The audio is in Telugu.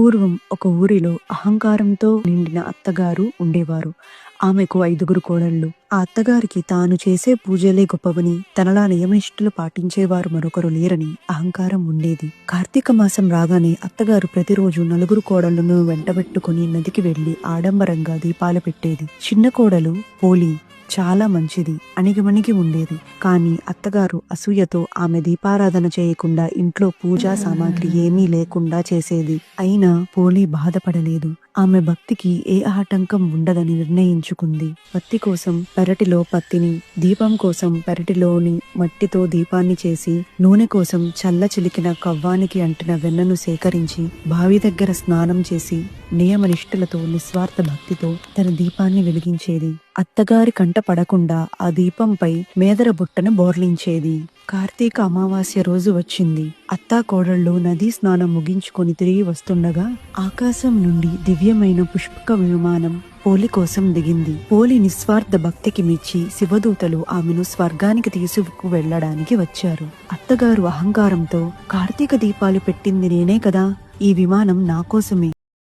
పూర్వం ఒక ఊరిలో అహంకారంతో నిండిన అత్తగారు ఉండేవారు. ఆమెకు ఐదుగురు కోడళ్ళు. ఆ అత్తగారికి తాను చేసే పూజలే గొప్పవని తనలా నియమనిష్ఠులు పాటించేవారు మరొకరు లేరని అహంకారం ఉండేది. కార్తీక మాసం రాగానే అత్తగారు ప్రతిరోజు నలుగురు కోడళ్ళను వెంటబెట్టుకుని నదికి వెళ్ళి ఆడంబరంగా దీపాలు పెట్టేది. చిన్న కోడలు పోలి చాలా మంచిది అణిగిమణిగి ఉండేది. కానీ అత్తగారు అసూయతో ఆమె దీపారాధన చేయకుండా ఇంట్లో పూజా సామాగ్రి ఏమీ లేకుండా చేసేది. అయినా పోలి బాధపడలేదు. ఆమె భక్తికి ఏ ఆటంకం ఉండదని నిర్ణయించుకుంది. పత్తి కోసం పెరటిలో పత్తిని దీపం కోసం పెరటిలోని మట్టితో దీపాన్ని చేసి నూనె కోసం చల్ల చిలికిన కవ్వానికి అంటిన వెన్నను సేకరించి బావి దగ్గర స్నానం చేసి నియమనిష్ఠులతో నిస్వార్థ భక్తితో తన దీపాన్ని వెలిగించేది. అత్తగారి కంట పడకుండా ఆ దీపంపై మేదర బుట్టను బోర్లించేది. కార్తీక అమావాస్య రోజు వచ్చింది. అత్తా కోడళ్ళు నదీ స్నానం ముగించుకొని తిరిగి వస్తుండగా ఆకాశం నుండి దివ్యమైన పుష్పక విమానం పోలి కోసం దిగింది. పోలి నిస్వార్థ భక్తికి మెచ్చి శివదూతలు ఆమెను స్వర్గానికి తీసుకు వెళ్ళడానికి వచ్చారు. అత్తగారు అహంకారంతో కార్తీక దీపాలు పెట్టింది నేనే కదా ఈ విమానం నా కోసమే.